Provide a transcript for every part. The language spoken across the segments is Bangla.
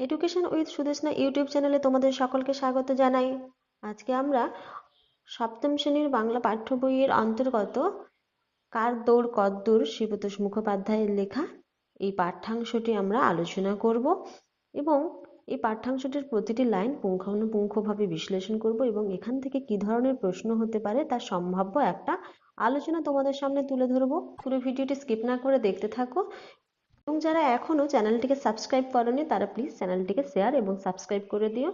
এডুকেশন উইথ সুদেশনা ইউটিউব চ্যানেলে তোমাদের সকলকে স্বাগত জানাই। আজকে আমরা সপ্তম শ্রেণির বাংলা পাঠ্য বইয়ের অন্তর্গত কার দৌড় কদ্দূর শিবতোষ মুখোপাধ্যায়ের লেখা এই পাঠ্যাংশটি আমরা আলোচনা করব এবং এই পাঠ্যাংশটির প্রতিটি লাইন পুঙ্খানুপুঙ্খভাবে বিশ্লেষণ করব এবং এখান থেকে কি ধরনের প্রশ্ন হতে পারে তার সম্ভাব্য একটা আলোচনা তোমাদের সামনে তুলে ধরবো। পুরো ভিডিওটি স্কিপ না করে দেখতে থাকো এবং যারা এখনও চ্যানেলটিকে সাবস্ক্রাইব করনি, তারা প্লিজ চ্যানেলটিকে শেয়ার এবং সাবস্ক্রাইব করে দিও।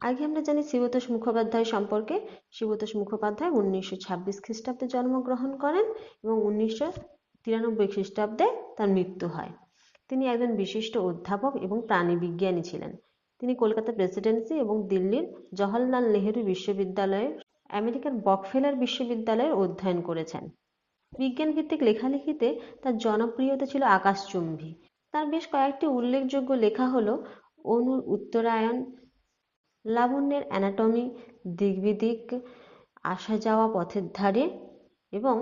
আগে আমরা জানি শিবতোষ মুখোপাধ্যায় সম্পর্কে। শিবতোষ মুখোপাধ্যায় উনিশশো ছাব্বিশ খ্রিস্টাব্দে জন্মগ্রহণ করেন এবং উনিশশো তিরানব্বই খ্রিস্টাব্দে তার মৃত্যু হয়। তিনি একজন বিশিষ্ট অধ্যাপক এবং প্রাণীবিজ্ঞানী ছিলেন। তিনি কলকাতা প্রেসিডেন্সি এবং দিল্লির জওহরলাল নেহেরু বিশ্ববিদ্যালয়ের আমেরিকার বকফেলার বিশ্ববিদ্যালয়ের অধ্যয়ন করেছেন। বিজ্ঞান ভিত্তিক লেখালেখিতে তার জনপ্রিয়তা ছিল আকাশচুম্বী। তার বেশ কয়েকটি উল্লেখযোগ্য লেখা হলো অনুর উত্তরায়ণ, লাবণ্যের অ্যানাটমি দিকবিদিক আসা যাওয়া পথের ধারে এবং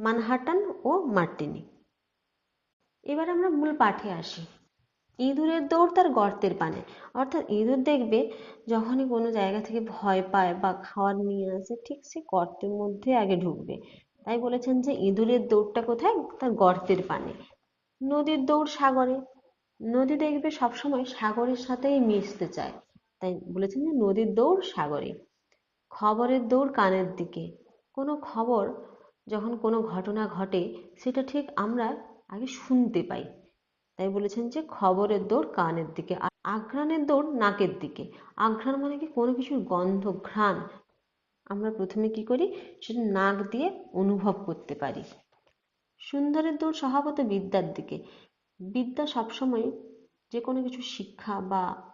মানহাটান ও মার্টিনি। এবার আমরা মূল পাঠে আসি। ইঁদুরের দৌড় তার গর্তের পানে। অর্থাৎ ইঁদুর দেখবে যখনই কোনো জায়গা থেকে ভয় পায় বা খাওয়ার নিয়ে আসে, ঠিক সে গর্তের মধ্যে আগে ঢুকবে। তাই বলেছেন যে ইঁদুরের দৌড়টা কোথায়? তার গর্তের পানে। নদীর দৌড় সাগরে। নদী দেখবে সবসময় সাগরের সাথেই মিশতে চায়। তাই বলেছেন যে নদীর দৌড় সাগরে। খবরের দৌড় কানের দিকে। কোনো খবর যখন কোনো ঘটনা ঘটে, সেটা ঠিক আমরা আগে শুনতে পাই। তাই বলেছেন যে খবরের দৌড় কানের দিকে। আর আঘ্রাণের দৌড় নাকের দিকে। আঘ্রাণ মানে কি? কোনো কিছুর গন্ধ, ঘ্রাণ আমরা প্রথমে কি করি? সেটা নাক দিয়ে অনুভব করতে পারি। সুন্দরের দৌড় স্বভাবত বিদ্যার দিকে। বিদ্যা সবসময় যে কোনো কিছু শিক্ষা বা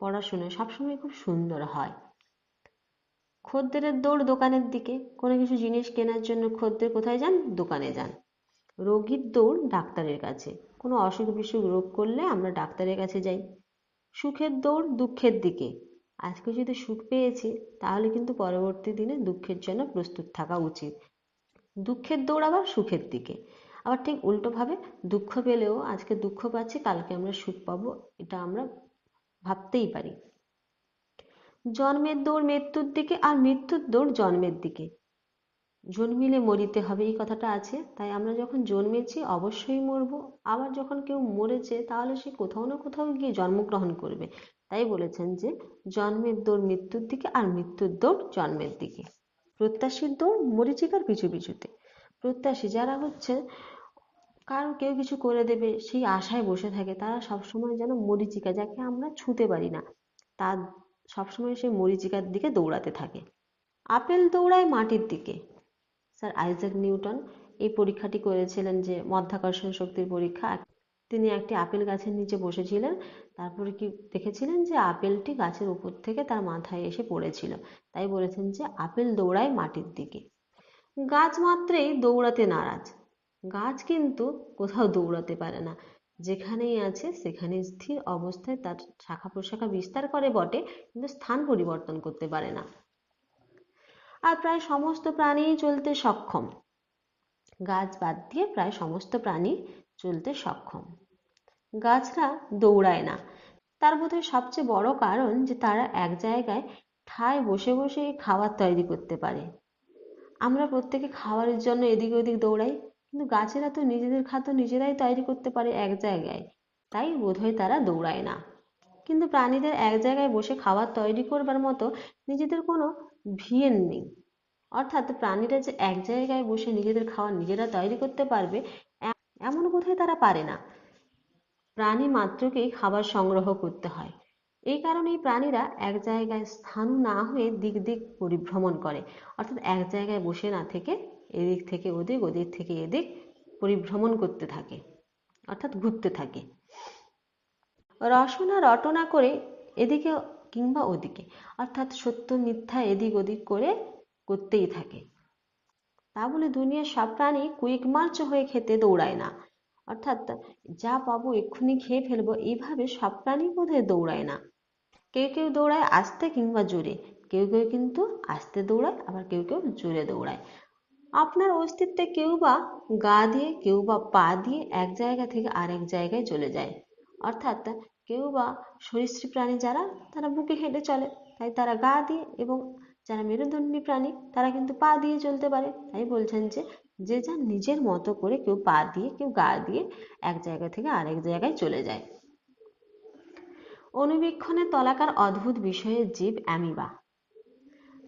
পড়াশোনা সবসময় খুব সুন্দর হয়। খদ্দেরের দৌড় দোকানের দিকে। কোনো কিছু জিনিস কেনার জন্য খদ্দের কোথায় যান? দোকানে যান। রোগীর দৌড় ডাক্তারের কাছে। কোনো অসুখ বিসুখ রোগ করলে আমরা ডাক্তারের কাছে যাই। সুখের দৌড় দুঃখের দিকে। আজকে যদি সুখ পেয়েছি, তাহলে কিন্তু পরবর্তী দিনে দুঃখের জন্য প্রস্তুত থাকা উচিত। দুঃখের দৌড় আবার সুখের দিকে। আবার ঠিক উল্টোভাবে দুঃখ পেলেও আজকে দুঃখ পাচ্ছি, কালকে আমরা সুখ পাবো, এটা আমরা ভাবতেই পারি। জন্মের দৌড় মৃত্যুর দিকে আর মৃত্যুর দৌড় জন্মের দিকে। জন্মিলে মরিতে হবে, এই কথাটা আছে। তাই আমরা যখন জন্মেছি অবশ্যই মরব। আবার যখন কেউ মরেছে, তাহলে সে কোথাও না কোথাও গিয়ে জন্মগ্রহণ করবে। তাই বলেছেন যে, জন্মের দৌড় মৃত্যুর দিকে আর মৃত্যুর দৌড় জন্মের দিকে। প্রত্যাশীর দৌড় মরিচিকার পিছু পিছুতে। প্রত্যাশী যারা হচ্ছে, কারও কেউ কিছু করে দেবে, সেই আশায় বসে থাকে। তারা সবসময় যেন মরিচিকা, যাকে আমরা ছুঁতে পারি না, তার সবসময় সেই মরিচিকার দিকে দৌড়াতে থাকে। আপেল দৌড়ায় মাটির দিকে। স্যার আইজাক নিউটন এই পরীক্ষাটি করেছিলেন যে, মধ্যাকর্ষণ শক্তির পরীক্ষা। তিনি একটি আপেল গাছের নিচে বসেছিলেন। তারপরে কি দেখেছিলেন যে আপেলটি গাছের উপর থেকে তার মাথায় এসে পড়েছিল। তাই বলেছেন যে আপেল দৌড়ায় মাটির দিকে। গাছ মাত্রেই দৌড়াতে নারাজ। গাছ কিন্তু কোথাও দৌড়াতে পারে না। যেখানেই আছে সেখানে স্থির অবস্থায় তার শাখা প্রশাখা বিস্তার করে বটে, কিন্তু স্থান পরিবর্তন করতে পারে না। আর প্রায় সমস্ত প্রাণী চলতে সক্ষম। গাছ বাদ দিয়ে প্রায় সমস্ত প্রাণী চলতে সক্ষম। গাছরা দৌড়ায় না। তার বোধহয় সবচেয়ে বড় কারণ যে তারা এক জায়গায় ঠায় বসে বসে খাবার তৈরি করতে পারে। আমরা প্রত্যেকে খাবারের জন্য এদিক ওদিক দৌড়াই, কিন্তু গাছেরা তো নিজেদের খাদ্য নিজেরাই তৈরি করতে পারে এক জায়গায়, তাই বোধহয় তারা দৌড়ায় না। কিন্তু প্রাণীদের এক জায়গায় বসে খাবার তৈরি করবার মতো নিজেদের কোনো ভিয়েন নেই। অর্থাৎ প্রাণীরা যে এক জায়গায় বসে নিজেদের খাবার নিজেরা তৈরি করতে পারবে এমন বোধহয় তারা পারে না। প্রাণী মাত্রকেই খাবার সংগ্রহ করতে হয়। এই কারণেই প্রাণীরা এক জায়গায় স্থান না হয়ে দিক দিক পরিভ্রমণ করে। অর্থাৎ এক জায়গায় বসে না থেকে এদিক থেকে ওদিক ওদিক থেকে এদিক পরিভ্রমণ করতে থাকে, অর্থাৎ ঘুরতে থাকে। রসনা রটনা করে এদিকে কিংবা ওদিকে, অর্থাৎ সত্য, মিথ্যা এদিক ওদিক করে করতেই থাকে। তা বলে দুনিয়ার সব প্রাণী কুইক মার্চ হয়ে খেতে দৌড়ায় না। অর্থাৎ যা পাবো এক্ষুনি খেয়ে ফেলব, এইভাবে সব প্রাণী বোধহয় দৌড়ায় না। কেউ কেউ দৌড়ায় আস্তে কিংবা জোরে, কেউ কেউ কিন্তু আস্তে দৌড়ায়, আবার কেউ কেউ জোরে দৌড়ায়। আপনার অস্তিত্বে কেউ বা গা দিয়ে, কেউ বা পা দিয়ে এক জায়গা থেকে আরেক জায়গায় চলে যায়। অর্থাৎ কেউ বা সরীসৃপ প্রাণী যারা, তারা বুকে হেঁটে চলে। তাই তারা গা দিয়ে এবং যারা মেরুদণ্ডী প্রাণী, তারা কিন্তু পা দিয়ে চলতে পারে। তাই বলছেন যে যে যার নিজের মতো করে কেউ পা দিয়ে, কেউ গা দিয়ে এক জায়গা থেকে আরেক জায়গায় চলে যায়। অনুবীক্ষণে তলাকার অদ্ভুত বিষয়ের জীব অ্যামিবা।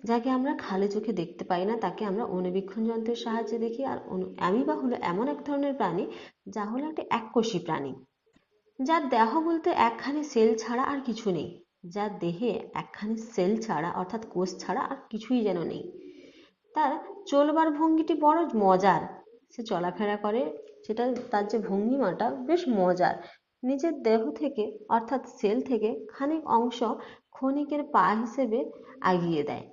যাকে আমরা খালি চোখে দেখতে পাই না, তাকে আমরা অনুবীক্ষণ যন্ত্রের সাহায্যে দেখি। আর অ্যামিবা হলো এমন এক ধরনের প্রাণী, যা হলো একটি এককোষী প্রাণী। যার দেহ বলতে একখানি সেল ছাড়া আর কিছু নেই। যার দেহে একখানি সেল ছাড়া, অর্থাৎ কোষ ছাড়া আর কিছুই যেন নেই। তার চলবার ভঙ্গিটি বড় মজার। সে চলাফেরা করে, সেটা তার যে ভঙ্গিমাটা বেশ মজার। নিজের দেহ থেকে, অর্থাৎ সেল থেকে খানিক অংশ ক্ষণিকের পা হিসেবে আগিয়ে দেয়।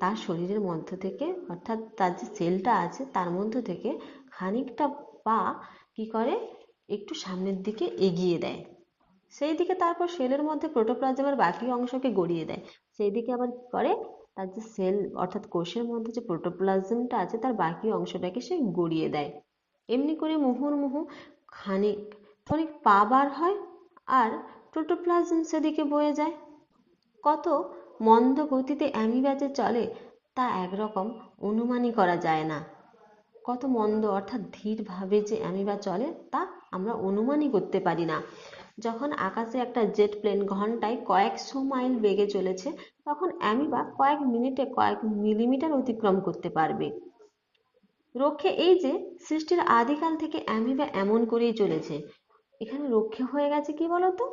তার শরীরের মধ্য থেকে, অর্থাৎ তার যে সেলটা আছে, তার মধ্য থেকে খানিকটা পা কি করে? একটু সামনের দিকে এগিয়ে দেয়। সেই দিকে তারপর সেলের মধ্যে প্রোটোপ্লাজমের বাকি অংশকে গড়িয়ে দেয়। সেই দিকে আবার কি করে? তার যে সেল অর্থাৎ কোষের মধ্যে যে প্রোটোপ্লাজমটা আছে, তার বাকি অংশটাকে সে গড়িয়ে দেয়। এমনি করে মুহুর্মুহু খানিক খানিক পা বার হয় আর প্রোটোপ্লাজম সেদিকে বয়ে যায়। কত মন্দ গতিতে অ্যামিবাজে চলে, তা একরকম অনুমানই করা যায় না। কত মন্দ অর্থাৎ ধীরভাবে যে অ্যামিবা চলে, তা আমরা অনুমানই করতে পারি না। যখন আকাশে একটা জেট প্লেন ঘন্টায় কয়েকশো মাইল বেগে চলেছে, তখন অ্যামিবা কয়েক মিনিটে কয়েক মিলিমিটার অতিক্রম করতে পারবে। রক্ষে এই যে, সৃষ্টির আদিকাল থেকে অ্যামিবা এমন করেই চলেছে। এখানে রক্ষে হয়ে গেছে কি বলতো?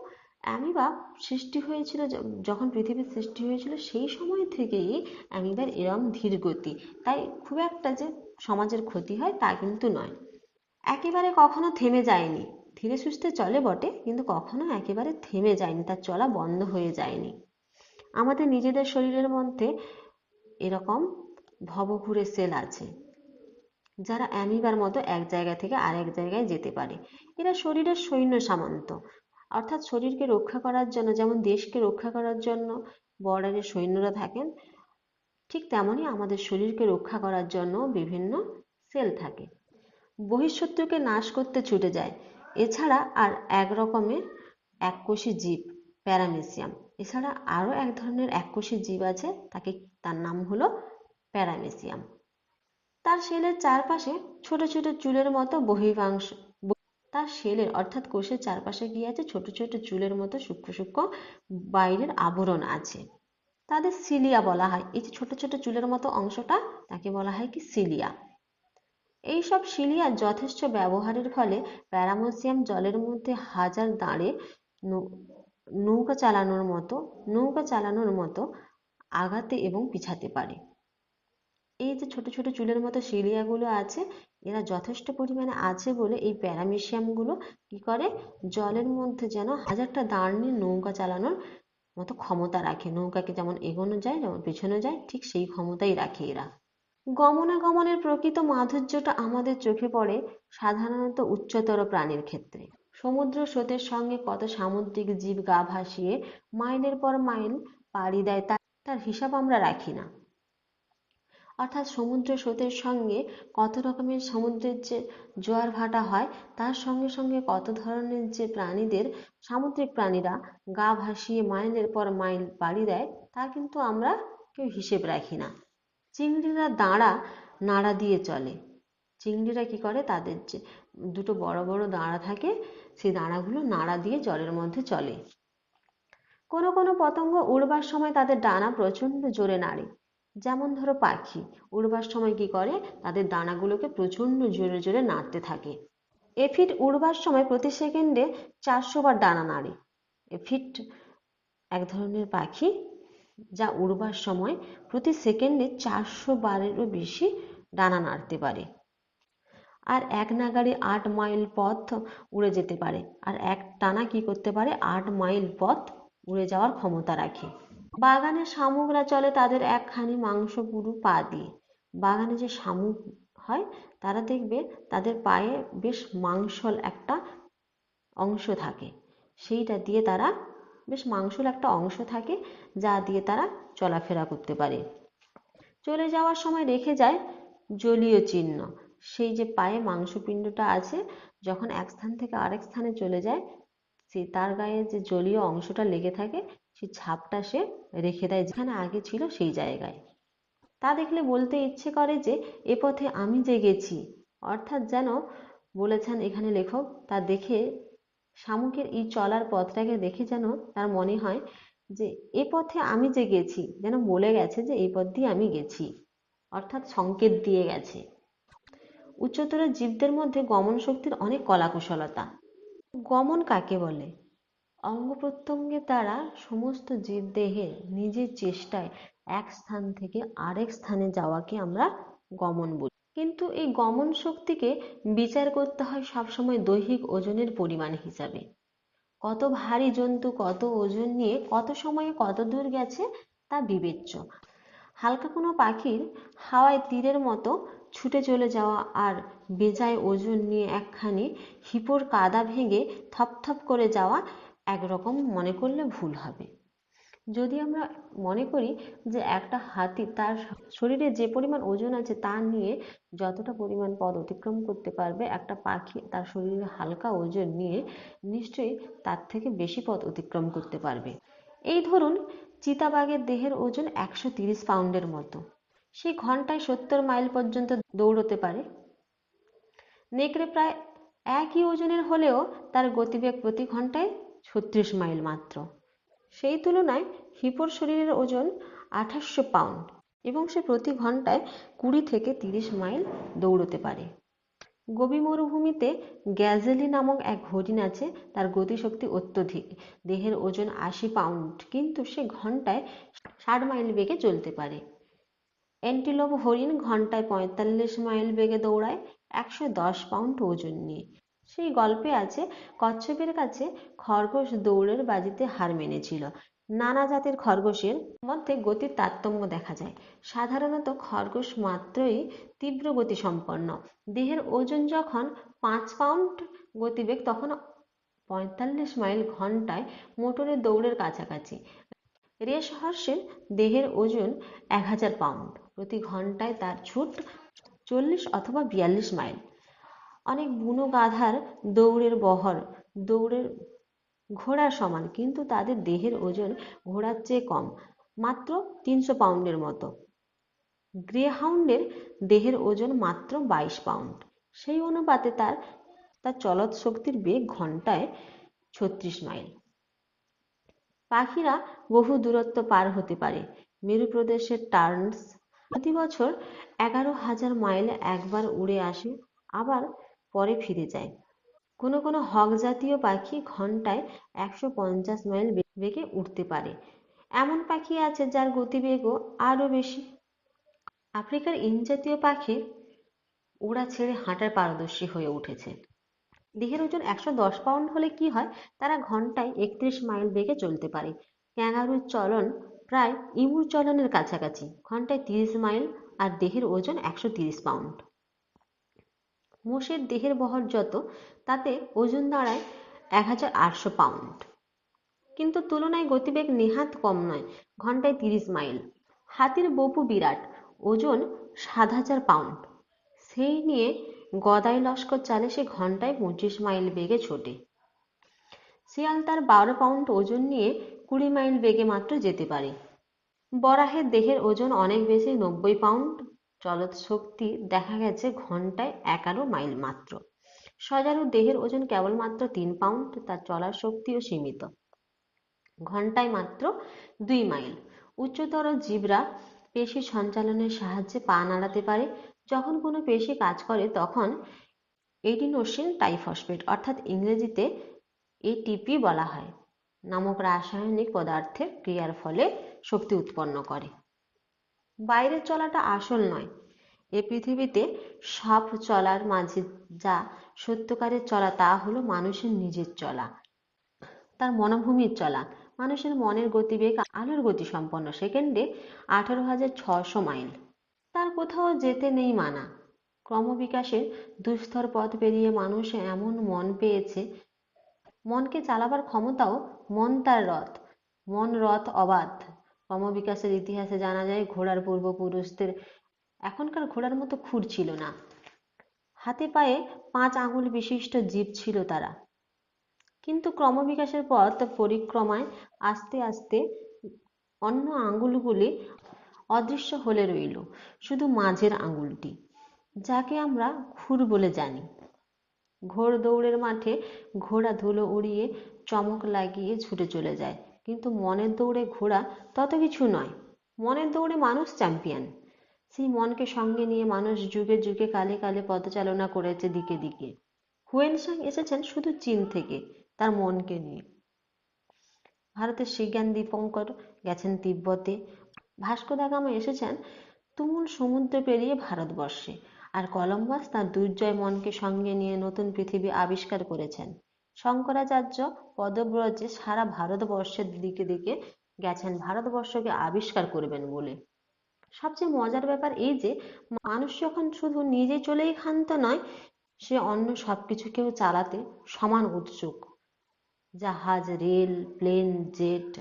অ্যামিবা সৃষ্টি হয়েছিল যখন পৃথিবীর সৃষ্টি হয়েছিল সেই সময় থেকেই অ্যামিবার এরম ধীর গতি। তাই খুব একটা যে সমাজের ক্ষতি হয় তা কিন্তু নয়। একেবারে কখনো থেমে যায়নি। ধীরে সুস্থে চলে বটে, কিন্তু কখনো একেবারে থেমে যায়নি, তার চলা বন্ধ হয়ে যায়নি। আমাদের নিজেদের শরীরের মধ্যে এরকম ভবঘুরে সেল আছে, যারা অ্যামিবার মতো এক জায়গা থেকে আরেক জায়গায় যেতে পারে। এরা শরীরের সৈন্য সামন্ত, অর্থাৎ শরীরকে রক্ষা করার জন্য, যেমন দেশকে রক্ষা করার জন্য বর্ডারে সৈন্যরা থাকেন, ঠিক তেমনই আমাদের শরীরকে রক্ষা করার জন্য বিভিন্ন সেল থাকে। বহিঃশত্রুকে নাশ করতে ছুটে যায় এছাড়া আর এক রকমের এককোষী জীব, প্যারামেসিয়াম। এছাড়া আরও এক ধরনের এককোষী জীব আছে, তাকে তার নাম হলো প্যারামেসিয়াম। তার সেলের চারপাশে ছোট ছোট চুলের মতো বহিবাংশ তার সেলের অর্থাৎ কোষের চারপাশে গিয়ে আছে ছোট ছোট চুলের মতো সূক্ষ্ম সূক্ষ্ম বাইরের আবরণ আছে। তাদের সিলিয়া বলা হয়। এই যে ছোট ছোট চুলের মতো অংশটা, তাকে বলা হয় কি সিলিয়া। এইসব সিলিয়ার যথেষ্ট ব্যবহারের ফলে প্যারামোসিয়াম জলের মধ্যে হাজার দাঁড়ে নৌকা চালানোর মতো, নৌকা চালানোর মতো আগাতে এবং পিছাতে পারে। এই যে ছোট ছোট চুলের মতো সিলিয়াগুলো আছে, এরা যথেষ্ট পরিমাণে আছে বলে এই প্যারামিশিয়ামগুলো কি করে? জলের মধ্যে যেন হাজারটা দাঁড় নিয়ে নৌকা চালানোর মতো ক্ষমতা রাখে। নৌকাকে যেমন এগোনো যায়, যেমন পেছনো যায়, ঠিক সেই ক্ষমতাই রাখে এরা। গমনাগমনের প্রকৃত মাধুর্যটা আমাদের চোখে পড়ে সাধারণত উচ্চতর প্রাণীর ক্ষেত্রে। সমুদ্র স্রোতের সঙ্গে কত সামুদ্রিক জীব গা ভাসিয়ে মাইলের পর মাইল পাড়ি দেয় তার হিসাব আমরা রাখি না। অর্থাৎ সমুদ্র স্রোতের সঙ্গে কত রকমের সমুদ্রের যে জোয়ার ভাটা হয়, তার সঙ্গে সঙ্গে কত ধরনের যে প্রাণীদের সামুদ্রিক প্রাণীরা গা ভাসিয়ে মাইলের পর মাইল পাড়ি দেয়, তা কিন্তু আমরা কেউ হিসেব রাখি না। চিংড়িরা দাঁড়া নাড়া দিয়ে চলে। চিংড়িরা কি করে? তাদের যে দুটো বড় বড় দাঁড়া থাকে, সেই দাঁড়াগুলো নাড়া দিয়ে জলের মধ্যে চলে। কোনো কোনো পতঙ্গ উড়বার সময় তাদের ডানা প্রচণ্ড জোরে নাড়ে। যেমন ধরো পাখি, উড়বার সময় কি করে? তাদের দানাগুলোকে প্রচণ্ড জোরে জোরে নাড়তে থাকে। এফিট উড়বার সময় প্রতি সেকেন্ডে চারশো বার ডানা নাড়ে। এফিট এক ধরনের পাখি যা উড়বার সময় প্রতি সেকেন্ডে চারশো বারেরও বেশি ডানা নাড়তে পারে। আর এক নাগাড়ে আট মাইল পথ উড়ে যেতে পারে। আর এক টানা কি করতে পারে? আট মাইল পথ উড়ে যাওয়ার ক্ষমতা রাখে। বাগানে শামুকরা চলে তাদের একখানি মাংস পুরু পা দিয়ে। বাগানে যে শামুক হয়, তারা দেখবে তাদের পায়ে বেশ মাংসল একটা অংশ থাকে। সেইটা দিয়ে তারা বেশ মাংসল একটা অংশ থাকে যা দিয়ে তারা চলাফেরা করতে পারে। চলে যাওয়ার সময় রেখে যায় জলীয় চিহ্ন। সেই যে পায়ে মাংসপিণ্ডটা আছে, যখন এক স্থান থেকে আরেক স্থানে চলে যায়, সে তার গায়ে যে জলীয় অংশটা লেগে থাকে সেই ছাপটা সে রেখে দেয় যেখানে আগে ছিল সেই জায়গায়। তা দেখলে বলতে ইচ্ছে করে যে, এ পথে আমি যে গেছি অর্থাৎ যেন বলেছেন এখানে লেখক, তা দেখে শামুকের এই চলার পথটাকে দেখে যেন তার মনে হয় যে, এ পথে আমি যে গেছি, যেন বলে গেছে যে, এই পথ দিয়ে আমি গেছি, অর্থাৎ সংকেত দিয়ে গেছে। উচ্চতর জীবদের মধ্যে গমন শক্তির অনেক কলাকুশলতা। গমন কাকে বলে? অঙ্গ প্রত্যঙ্গের দ্বারা সমস্ত জীবদেহের নিজের চেষ্টায় এক স্থান থেকে আরেক স্থানে যাওয়াকে আমরা গমন বলি। কিন্তু এই গমন শক্তিকে বিচার করতে হয় সবসময় দৈহিক ওজনের পরিমাণ হিসাবে। কত ভারী জন্তু, কত ওজন নিয়ে কত সময়ে কত দূর গেছে তা বিবেচ্য। হালকা কোনো পাখির হাওয়ায় তীরের মতো ছুটে চলে যাওয়া আর বেজায় ওজন নিয়ে একখানি হিপোর কাদা ভেঙে থপথপ করে যাওয়া একরকম মনে করলে ভুল হবে। যদি আমরা মনে করি যে একটা হাতি তার শরীরে যে পরিমাণ ওজন আছে তা নিয়ে যতটা পরিমাণ পথ অতিক্রম করতে পারবে, একটা পাখি তার শরীরে হালকা ওজন নিয়ে নিশ্চয়ই তার থেকে বেশি পথ অতিক্রম করতে পারবে। এই ধরুন চিতাবাঘের দেহের ওজন একশো তিরিশ পাউন্ডের মতো। সে ঘন্টায় সত্তর মাইল পর্যন্ত দৌড়তে পারে। নেকড়ে প্রায় একই ওজনের হলেও তার গতিবেগ প্রতি ঘন্টায় ছত্রিশ মাইল মাত্র। সেই তুলনায় হিপোর শরীরের ওজন আঠাশশো পাউন্ড এবং সে প্রতি ঘন্টায় কুড়ি থেকে তিরিশ মাইল দৌড়তে পারে। গোবি মরুভূমিতে গ্যাজেলি নামক এক হরিণ আছে, তার গতিশক্তি অত্যধিক। দেহের ওজন আশি পাউন্ড, কিন্তু সে ঘন্টায় ষাট মাইল বেগে চলতে পারে। অ্যান্টিলোপ হরিণ ঘন্টায় পঁয়তাল্লিশ মাইল বেগে দৌড়ায় একশো দশ পাউন্ড ওজন নিয়ে। সেই গল্পে আছে, কচ্ছপের কাছে খরগোশ দৌড়ের বাজিতে হার মেনেছিল। নানা জাতের খরগোশের মধ্যে গতির তারতম্য দেখা যায়। সাধারণত খরগোশ মাত্রই তীব্র গতি সম্পন্ন। দেহের ওজন যখন পাঁচ পাউন্ড গতিবেগ, তখন পঁয়তাল্লিশ মাইল ঘন্টায় মোটরের দৌড়ের কাছাকাছি। রেস হর্সের দেহের ওজন এক হাজার পাউন্ড। প্রতি ঘন্টায় তার ছুট চল্লিশ অথবা বিয়াল্লিশ মাইল। অনেক বুনো গাধার দৌড়ের বহর, দৌড়ের ঘোড়ার সমান, কিন্তু তাদের দেহের ওজন ঘোড়ার চেয়ে কম, মাত্র তিনশো পাউন্ডের মতো। গ্রেহাউন্ডের দেহের ওজন মাত্র বাইশ পাউন্ড। সেই অনুপাতে তার তার চলৎ শক্তির বেগ ঘন্টায় ছত্রিশ মাইল। পাখিরা বহু দূরত্ব পার হতে পারে। মেরু প্রদেশের টার্নস প্রতি বছর এগারো হাজার মাইল একবার উড়ে আসে, আবার পরে ফিরে যায়। কোনো কোনো হক জাতীয় পাখি ঘন্টায় একশো পঞ্চাশ মাইল বেগে উঠতে পারে। এমন পাখি আছে যার গতিবেগও আরও বেশি। আফ্রিকার ইনজাতীয় পাখি ওড়া ছেড়ে হাঁটার পারদর্শী হয়ে উঠেছে। দেহের ওজন একশো দশ পাউন্ড হলে কি হয়? তারা ঘন্টায় একত্রিশ মাইল বেগে চলতে পারে। ক্যাঙ্গারুর চলন প্রায় ইমুর চলনের কাছাকাছি। ঘন্টায় তিরিশ মাইল আর দেহের ওজন একশো তিরিশ পাউন্ড। মোষের দেহের বহর যত, তাতে ওজন দাঁড়ায় এক হাজার আটশো পাউন্ড। কিন্তু তুলনায় গতিবেগ নেহাত কম নয়, ঘন্টায় তিরিশ মাইল। হাতির বপু বিরাট, ওজন সাত হাজার পাউন্ড। সেই নিয়ে গদাই লস্কর চালে সে ঘন্টায় পঁচিশ মাইল বেগে ছোটে। শিয়াল তার বারো পাউন্ড ওজন নিয়ে কুড়ি মাইল বেগে মাত্র যেতে পারে। বরাহের দেহের ওজন অনেক বেশি, নব্বই পাউন্ড চলৎ শক্তি দেখা গেছে ঘন্টায় এগারো মাইল মাত্র। সজারু দেহের ওজন কেবলমাত্র তিন পাউন্ড, তার চলার শক্তিও সীমিত। ঘন্টায় মাত্র দুই মাইল। উচ্চতর জীবরা পেশি সঞ্চালনের সাহায্যে পা নাড়াতে পারে। যখন কোনো পেশি কাজ করে, তখন এডিনোসিন টাইফসফেট, অর্থাৎ ইংরেজিতে এটিপি বলা হয়, নামক রাসায়নিক পদার্থের ক্রিয়ার ফলে শক্তি উৎপন্ন করে। বাইরের চলাটা আসল নয়। এ পৃথিবীতে সব চলার মাঝে যা সত্যকারের চলা, তা হলো মানুষের নিজের চলা। তার মনোভূমির চলা। মানুষের মনের গতিবেগ, আলোর গতি সম্পন্ন। সেকেন্ডে আঠারো হাজার ছশো মাইল। তার কোথাও যেতে নেই মানা। ক্রমবিকাশের দুস্তর পথ পেরিয়ে মানুষ এমন মন পেয়েছে, মনকে চালাবার ক্ষমতাও মন তার রথ। মন রথ অবাধ। ক্রমবিকাশের ইতিহাসে জানা যায় ঘোড়ার পূর্বপুরুষদের এখনকার ঘোড়ার মতো খুর ছিল না। হাতে পায়ে পাঁচ আঙুল বিশিষ্ট জীব ছিল তারা। কিন্তু ক্রমবিকাশের পর পথ পরিক্রমায় আস্তে আস্তে অন্য আঙ্গুলগুলি অদৃশ্য হলে রইল, শুধু মাঝের আঙ্গুলটি যাকে আমরা খুর বলে জানি। ঘোড় দৌড়ের মাঠে ঘোড়া ধুলো উড়িয়ে চমক লাগিয়ে ছুটে চলে যায়। কিন্তু মনের দৌড়ে ঘোড়া তত কিছু নয়। মনের দৌড়ে মানুষ চ্যাম্পিয়ন। সেই মনকে সঙ্গে নিয়ে মানুষ যুগে যুগে কালে কালে পদচালনা করেছে দিকে দিকে। হুয়েনসাং এসেছেন শুধু চীন থেকে, তার মনকে নিয়ে। ভারতের শিজ্ঞান দীপঙ্কর গেছেন তিব্বতে। ভাস্কো দা গামা এসেছেন তুমুল সমুদ্র পেরিয়ে ভারতবর্ষে। আর কলম্বাস তার দুর্জয় মনকে সঙ্গে নিয়ে নতুন পৃথিবী আবিষ্কার করেছেন। শঙ্করাচার্য পদব্রজে সারা ভারতবর্ষের দিকে দিকে গেছেন। ভারতবর্ষকে আবিষ্কার করবেন বলে। সবচেয়ে মজার ব্যাপার এই যে, মানুষ যখন শুধু নিজে চলেই ক্ষান্ত নয়, সে অন্য সবকিছুকেও চালাতে সমান উৎসুক। জাহাজ, রেল, প্লেন, জেট।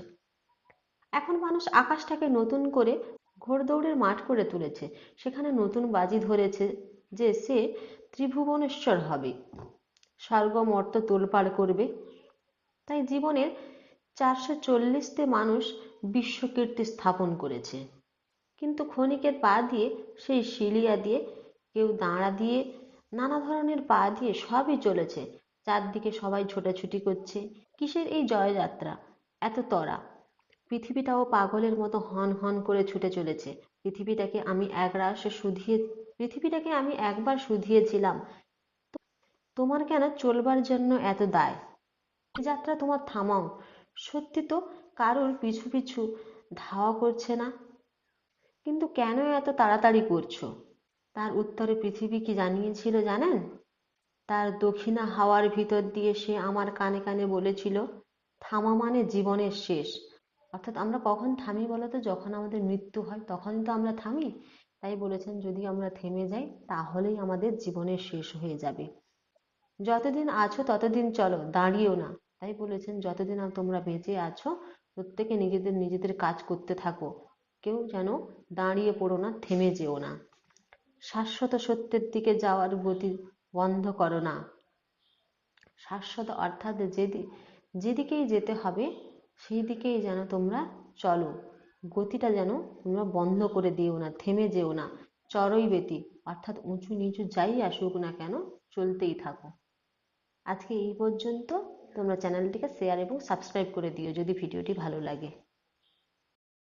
এখন মানুষ আকাশটাকে নতুন করে ঘোড়দৌড়ের মাঠ করে তুলেছে। সেখানে নতুন বাজি ধরেছে যে সে ত্রিভুবনেশ্বর হবে। স্বর্গ মর্ত তোলপাড় করবে। তাই জীবনের চারশো চল্লিশতে মানুষ বিশ্বকীর্তি স্থাপন করেছে। কিন্তু ক্ষণিকের পা দিয়ে, সেই শিলিয়া দিয়ে, কেউ দাঁড়া দিয়ে, নানা ধরনের পা দিয়ে সবই চলেছে। চারদিকে সবাই ছোটাছুটি করছে। কিসের এই জয়যাত্রা? এত তরা। পৃথিবীটাও পাগলের মতো হন হন করে ছুটে চলেছে। পৃথিবীটাকে আমি একরাশ শুধিয়ে, পৃথিবীটাকে আমি একবার শুধিয়েছিলাম। তোমার কেন চলবার জন্য এত দায়? যাত্রা তোমার থামাও। সত্যি তো কারোর পিছু পিছু ধাওয়া করছে না। কিন্তু কেন এত তাড়াতাড়ি করছ? তার উত্তরে পৃথিবী কি জানিয়েছিল জানেন? তার দক্ষিণা হাওয়ার ভিতর দিয়ে সে আমার কানে কানে বলেছিল, থামা মানে জীবনের শেষ। অর্থাৎ আমরা কখন থামি বলতো? যখন আমাদের মৃত্যু হয় তখনই তো আমরা থামি। তাই বলেছেন, যদি আমরা থেমে যাই তাহলেই আমাদের জীবনের শেষ হয়ে যাবে। যতদিন আছো ততদিন চলো, দাঁড়িয়েও না। তাই বলেছেন, যতদিন তোমরা বেঁচে আছো, প্রত্যেকে নিজেদের নিজেদের কাজ করতে থাকো। কেউ যেন দাঁড়িয়ে পড়ো না, থেমে যেও না। শাশ্বত সত্যের দিকে যাওয়ার গতি বন্ধ করো না। শাশ্বত অর্থাৎ যেদি, যেদিকেই যেতে হবে সেই দিকেই যেন তোমরা চলো। গতিটা যেন তোমরা বন্ধ করে দিও না, থেমে যেও না। চড়ই বেতি, অর্থাৎ উঁচু নিচু যাই আসুক না কেন, চলতেই থাকো। আজকে এই পর্যন্ত। তোমরা চ্যানেলটিকে শেয়ার এবং সাবস্ক্রাইব করে দিও যদি ভিডিওটি ভালো লাগে।